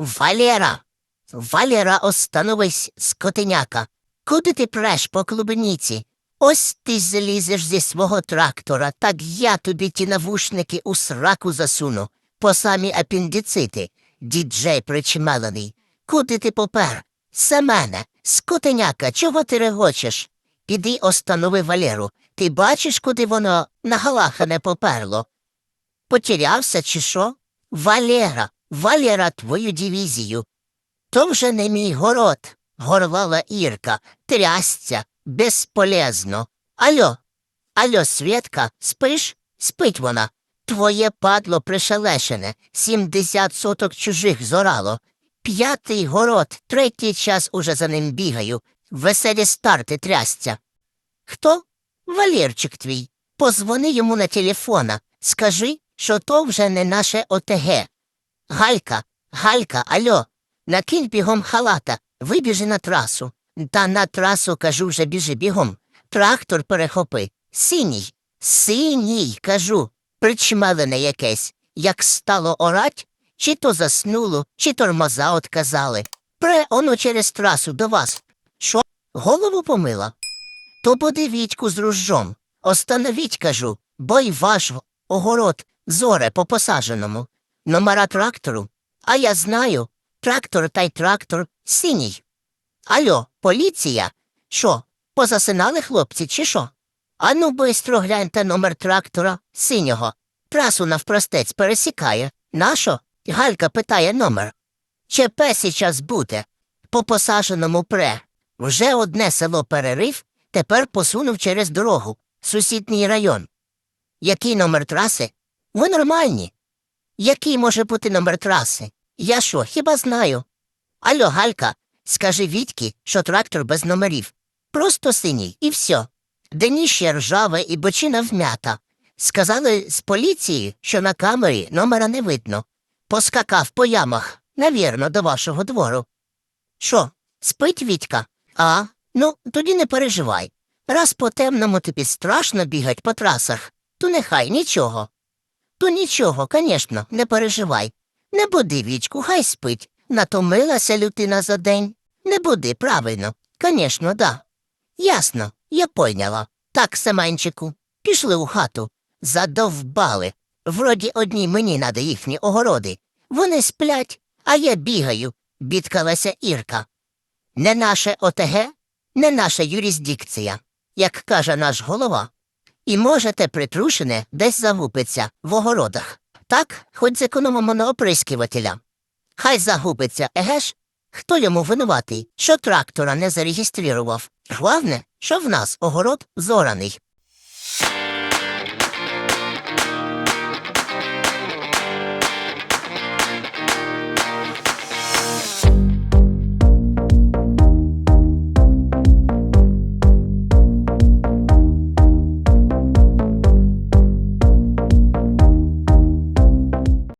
Валера, Валера, остановись, скотиняка. Куди ти преш по клубниці? Ось ти залізеш зі свого трактора, так я тобі ті навушники у сраку засуну, по самі апендицити, діджей причмелений. Куди ти попер? Семене, скотиняка, чого ти регочеш? Піди останови Валеру. Ти бачиш, куди воно нагалахане поперло? Потерявся чи що? Валера, Валера, твою дивізію. То вже не мій город, горлала Ірка, трясця, безполезно. Алло, алло, Свєтка, спиш? Спить вона. Твоє падло пришелешене, сімдесят соток чужих зорало. П'ятий город, третій час уже за ним бігаю. Веселі старти трясця. Хто? Валерчик твій. Позвони йому на телефона. Скажи, що то вже не наше ОТГ. Галька, Галька, альо, накинь бігом халата, вибіжи на трасу. Та на трасу, кажу, вже біжи бігом. Трактор перехопи. Синій, синій, кажу, причмелене якесь. Як стало орать, чи то заснуло, чи тормоза отказали. Пре, оно через трасу до вас. Що, голову помила? То буде Вітьку з ружжом. Остановіть, кажу, бо й ваш огород зоре по посадженому. Номера трактору. А я знаю, трактор та й трактор синій. Алло, поліція? Що, позасинали хлопці, чи що? Ану, бистро гляньте номер трактора синього. Трасу навпростець пересікає. Нашо? Галька питає номер. ЧП сейчас буде. По посаженому пре. Вже одне село перерив, тепер посунув через дорогу. Сусідній район. Який номер траси? Ви нормальні. Який може бути номер траси? Я що, хіба знаю? Алло, Галька, скажи Вітьки, що трактор без номерів. Просто синій, і все. Деніще ржаве і бочина вмята. Сказали з поліції, що на камері номера не видно. Поскакав по ямах, навірно, до вашого двору. Що, спить Вітька? А, ну, тоді не переживай. Раз по темному тобі страшно бігать по трасах, то нехай нічого. То нічого, конечно, не переживай. Не буди вічку, хай спить. Натомилася лютина за день. Не буди, правильно. Конечно, да. Ясно, я пойняла. Так, Семенчику, пішли у хату. Задовбали. Вроді одні мені надо їхні огороди. Вони сплять, а я бігаю, бідкалася Ірка. Не наше ОТГ, не наша юрисдикція, як каже наш голова. І можете притрушене десь загубиться в огородах. Так, хоч зекономимо на оприскивателя. Хай загубиться, еге ж? Хто йому винуватий, що трактора не зареєстрував? Главне, що в нас огород зораний.